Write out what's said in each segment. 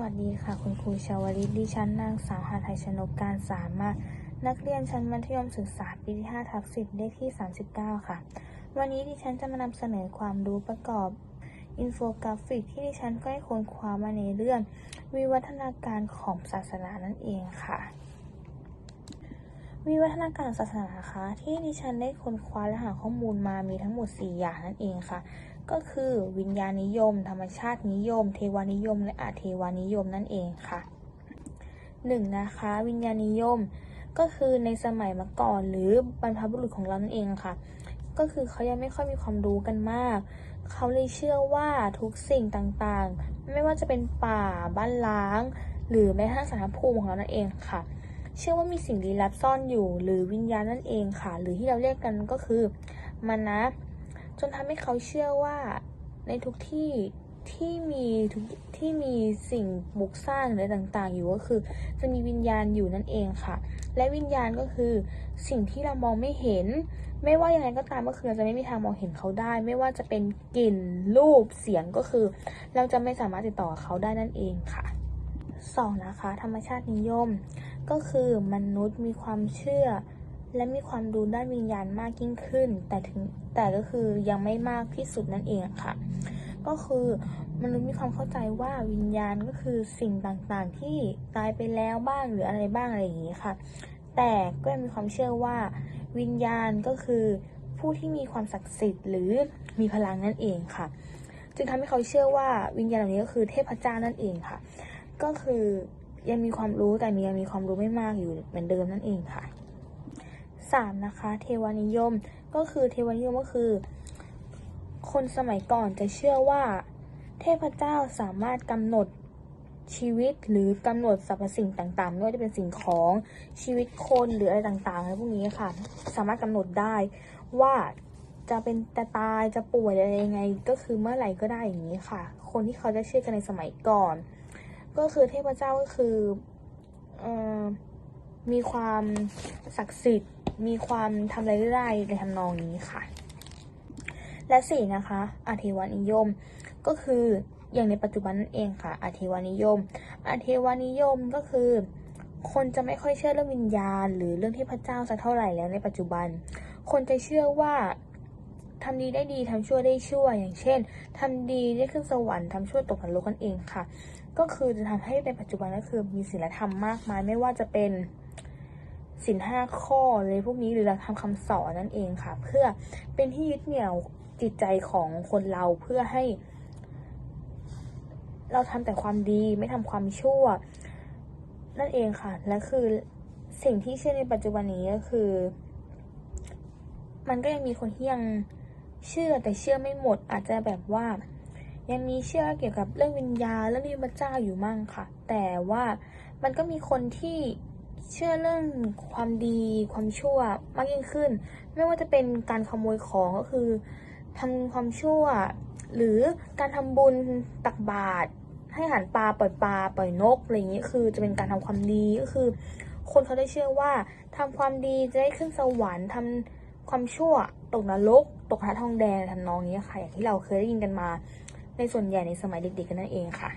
วัสดีค่ะ คุณครูชาวลิตดิฉันนางสาวหาไทยชนกการสามารถ นักเรียนชั้นมัธยมศึกษาปีที่5ทับ10เลขที่ 39 ค่ะ วันนี้ดิฉันจะมานำเสนอความรู้ประกอบ อินโฟกราฟิกที่ดิฉันก็ได้ค้นคว้ามาในเรื่อง วิวัฒนาการของศาสนานั่นเองค่ะ วิวัฒนาการศาสนาคะที่ดิฉันได้ค้นคว้าและหาข้อมูลมามีทั้งหมด 4 อย่างนั่นเองค่ะ ก็คือวิญญาณนิยม ธรรมชาตินิยม เทวานิยม และอาเทวานิยมนั่นเองค่ะ 1. นะคะ วิญญาณนิยม ก็คือในสมัยมาก่อนหรือบรรพบุรุษของเรานั่นเองค่ะ ก็คือเขายังไม่ค่อยมีความรู้กันมาก เขาเลยเชื่อว่าทุกสิ่งต่างๆ ไม่ว่าจะเป็นป่าบ้านล้าง หรือแม้กระทั่งสารภูมิของเรานั่นเองค่ะ เชื่อว่ามีสิ่งลี้ลับซ่อนอยู่ หรือวิญญาณนั่นเองค่ะ หรือที่เราเรียกกันก็คือมานะจนทำให้เขาเชื่อว่าในทุกที่ที่มีทุกที่มีสิ่งบุกสร้างอะไรต่างๆ อยู่ก็คือ จะมีวิญญาณอยู่นั่นเองค่ะ และวิญญาณก็คือสิ่งที่เรามองไม่เห็น ไม่ว่ายังไงก็ตามก็คือเราจะไม่มีทางมองเห็นเขาได้ ไม่ว่าจะเป็นกลิ่นรูปเสียงก็คือ เราจะไม่สามารถติดต่อเขาได้นั่นเองค่ะสองนะคะ ธรรมชาตินิยม ก็คือมนุษย์มีความเชื่อ และมีความรู้ด้านวิญญาณมากยิ่งขึ้น แต่ถึงแต่ก็คือยังไม่มากที่สุดนั่นเองค่ะ ก็คือมนุษย์มีความเข้าใจว่าวิญญาณก็คือสิ่งต่างๆ ที่ตายไปแล้วบ้างหรืออะไรบ้างอะไรอย่างนี้ค่ะ แต่ก็ยังมีความเชื่อว่า วิญญาณก็คือผู้ที่มีความศักดิ์สิทธิ์หรือมีพลังนั่นเองค่ะ จึงทำให้เขาเชื่อว่าวิญญาณเหล่านี้ก็คือเทพเจ้านั่นเองค่ะ ก็คือ ยังมีความรู้แต่มียังมีความรู้ไม่มากอยู่เหมือนเดิมนั่นเองค่ะสามนะคะ เทวานิยมก็คือเทวานิยมก็คือ คนสมัยก่อนจะเชื่อว่า เทพเจ้าสามารถกำหนดชีวิตหรือกำหนดสรรพสิ่งต่างๆไม่ว่าจะเป็นสิ่งของชีวิตคนหรืออะไรต่างๆอะไรพวกนี้ค่ะ สามารถกำหนดได้ว่าจะเป็นจะตายจะป่วยอะไรยังไง ก็คือเมื่อไหร่ก็ได้อย่างนี้ค่ะ คนที่เขาจะเชื่อกันในสมัยก่อน ก็คือเทพเจ้าก็คืออมีความศักดิ์สิทธิ์ มีความทำอะไรได้ในทำนองนี้ค่ะ และสี่นะคะอาเทวานิยม ก็คืออย่างในปัจจุบันนั่นเองค่ะอาเทวานิยมอาเทวานิยมก็คือ คนจะไม่ค่อยเชื่อเรื่องวิญญาณ หรือเรื่องเทพเจ้าสักเท่าไหร่แล้วในปัจจุบัน คนจะเชื่อว่า ทำดีได้ดีทำชั่วได้ชั่ว อย่างเช่นทำดีได้ขึ้นสวรรค์ทำชั่วตกนรกกันเองค่ะ ก็คือจะทำให้ในปัจจุบันก็คือมีศีลธรรมมากมาย ไม่ว่าจะเป็นศีลห้าข้อเลยพวกนี้หรือหลักธรรมคำสอนนั่นเองค่ะ เพื่อเป็นที่ยึดเหนี่ยวจิตใจของคนเราเพื่อให้ เราทำแต่ความดีไม่ทำความชั่ว นั่นเองค่ะ และคือสิ่งที่เชื่อในปัจจุบันนี้ก็คือ มันก็ยังมีคนที่ยัง เชื่อแต่เชื่อไม่หมด อาจจะแบบว่า ยังมีเชื่อเกี่ยวกับเรื่องวิญญาณเรื่องเทพเจ้าอยู่มั่งค่ะ แต่ว่ามันก็มีคนที่เชื่อเรื่องความดีความชั่วมากยิ่งขึ้น ไม่ว่าจะเป็นการขโมยของก็คือทำความชั่ว หรือการทำบุญตักบาตรให้หารปลาปล่อยปลาปล่อยนกอะไรอย่างนี้คือจะเป็นการทำความดีก็คือ คนเขาได้เชื่อว่าทำความดีจะได้ขึ้นสวรรค์ทำ ความชั่ว ตกนรก ตกหาทองแดงทำนองนี้ค่ะ อย่างที่เราเคยได้ยินกันมา ในส่วนใหญ่ในสมัยเด็กๆกันนั่นเองค่ะ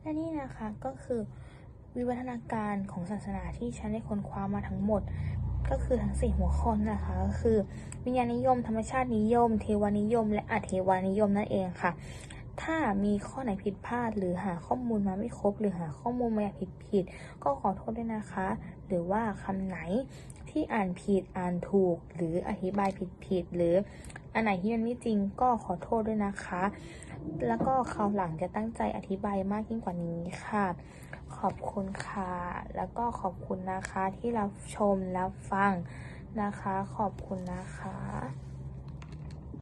และนี่นะคะก็คือวิวัฒนาการของศาสนาที่ฉันได้ค้นคว้ามาทั้งหมด ก็คือทั้งสี่หัวข้อนนะคะก็คือ วิญญาณนิยม ธรรมชาตินิยม เทวานิยม และอเทวานิยมนั่นเองค่ะ ถ้ามีข้อไหนผิดพลาด หรือหาข้อมูลมาไม่ครบ หรือหาข้อมูลมาผิดผิดๆก็ขอโทษด้วยนะคะ หรือว่าคำไหนที่อ่านผิดอ่านถูก หรืออธิบายผิดผิดๆหรืออันไหนที่มันไม่จริงก็ขอโทษด้วยนะคะ แล้วก็คราวหลังจะตั้งใจอธิบายมากยิ่งกว่านี้ค่ะ ขอบคุณค่ะ แล้วก็ขอบคุณนะคะที่รับชมรับฟังนะคะ ขอบคุณนะคะ